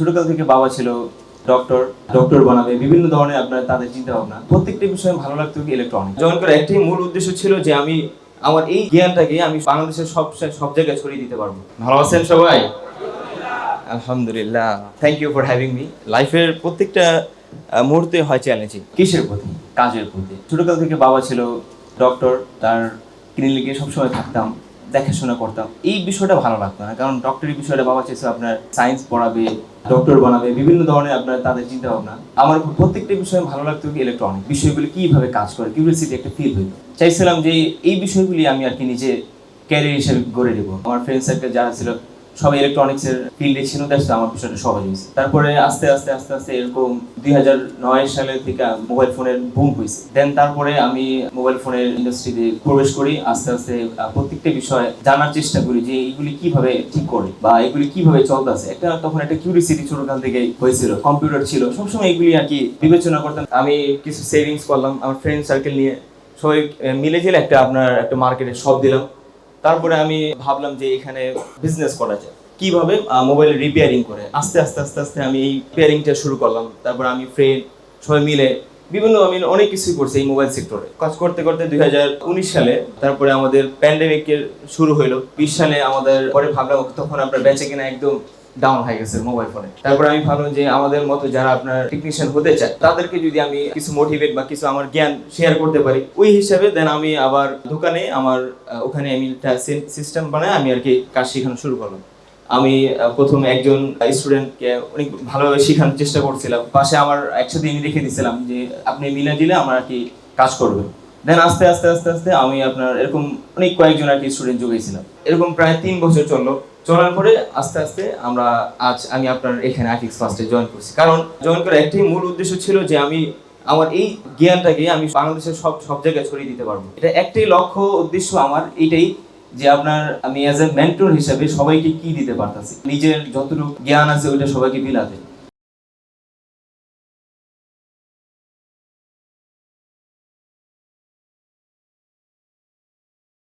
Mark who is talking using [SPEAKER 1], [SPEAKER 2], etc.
[SPEAKER 1] ছোটকাল থেকে বাবা ছিল ডক্টর ডক্টর বানাবে, বিভিন্ন ধরনের আপনার তাদের চিন্তা ভাবনা প্রত্যেকটা বিষয়ে ভালো লাগতো কি ইলেকট্রনিক জয়েন করার একটাই মূল উদ্দেশ্য ছিল যে আমি, আমার এই জ্ঞানটাকে আমি বাংলাদেশের সব সব জায়গায় ছড়িয়ে দিতে পারব। ভালো আছেন সবাই? আলহামদুলিল্লাহ। Thank you for having me লাইফের প্রত্যেকটা মুহূর্তে হয় চ্যালেঞ্জিং কিসের প্রতি? কাজের প্রতি। ছোটকাল থেকে বাবা ছিল ডক্টর তার ক্লিনিকে সবসময় থাকতাম। দেখাশোনা করতাম। এই বিষয়টা ভালো লাগতো না। কারণ ডক্টরি বিষয়টা বাবা চেয়েছে আপনার সায়েন্স পড়াবে ডক্টর বানাবে, বিভিন্ন ধরনের আপনার তাদের চিন্তা ভাবনা আমার প্রত্যেকটা বিষয়ে ভালো লাগতো কি ইলেকট্রনিক বিষয়গুলি কীভাবে কাজ করে কিউরিয়াসিটি একটা ফিল হইতো। চাইছিলাম যে এই বিষয়গুলি আমি আর কি নিজে ক্যারিয়ার হিসেবে গড়ে নেব। আমার ফ্রেন্ড সার্কেল যারা ছিল সবাই ইলেকট্রনিক্সের ফিল্ডে ছিল দেখছ আমার বিষয়টা সহজ হয়েছে। তারপরে আস্তে আস্তে আস্তে আস্তে এরকম দুই হাজার নয় সালে থেকে মোবাইল ফোনের বুম হয়েছে। দেন তারপরে আমি মোবাইল ফোনের ইন্ডাস্ট্রিতে প্রবেশ করি, আস্তে আস্তে প্রত্যেকটা বিষয় জানার চেষ্টা করি যে এইগুলি কীভাবে ঠিক করে বা এগুলি কীভাবে চলতেছে। একটা তখন একটা কিউরিয়াসিটি ছোটকাল থেকে হয়েছিল কম্পিউটার ছিল, সবসময় এগুলি আর কি বিবেচনা করতাম। আমি কিছু সেভিংস করলাম, আমার ফ্রেন্ড সার্কেল নিয়ে সবাই মিলে ঝিলে একটা আপনার একটা মার্কেটে সব দিলাম। তারপরে আমি ভাবলাম যে এখানে বিজনেস করা যায় কীভাবে? মোবাইল রিপেয়ারিং করে। আস্তে আস্তে আস্তে আস্তে আমি এই রিপেয়ারিংটা শুরু করলাম। তারপর আমি ফ্রেন্ড সবাই মিলে বিভিন্ন আমি অনেক কিছুই করছি এই মোবাইল সেক্টরে কাজ করতে করতে দুই হাজার উনিশ সালে তারপরে আমাদের প্যান্ডেমিকের শুরু হইল। বিশ সালে আমাদের, পরে ভাবলাম তখন আমরা বেঁচে কিনা একদম ডাউন হয়ে গেছে মোবাইল ফোনে তারপরে আমি ভাবলাম যে আমাদের মতো যারা আপনার টেকনিশিয়ান হতে চায়, তাদেরকে যদি আমি কিছু মোটিভেট বা কিছু আমার জ্ঞান শেয়ার করতে পারি, ওই হিসাবে দেন আমি আবার দোকানে আমার ওখানে আমি একটা সিস্টেম বানায় আমি আর কি কাজ শেখানো শুরু করলাম। আমি প্রথম একজন স্টুডেন্টকে অনেক ভালোভাবে শেখানোর চেষ্টা করছিলাম। পাশে আমার একসাথে আমি রেখে দিয়েছিলাম যে আপনি মিলে দিলে আমার আর কি কাজ করবে। দেন আস্তে আস্তে আস্তে আস্তে আমি আপনার এরকম অনেক কয়েকজন আর কি স্টুডেন্ট যোগাইছিলাম এরকম প্রায় তিন বছর চলল। চলার পরে আস্তে আস্তে আমরা আজ আমি আপনার এখানে আইফিক্স ফার্স্টে জয়েন করছি। কারণ জয়েন করার একটাই মূল উদ্দেশ্য ছিল যে আমি আমার এই জ্ঞানটাকে আমি বাংলাদেশের সব সব জায়গায় ছড়িয়ে দিতে পারব। এটা একটাই লক্ষ্য, উদ্দেশ্য আমার, এটাই যে আপনার আমি অ্যাজ এ মেন্টর হিসাবে সবাইকে কি দিতে পারতাছি। নিজের যতটুকু জ্ঞান আছে, ওইটা সবাইকে বিলাতে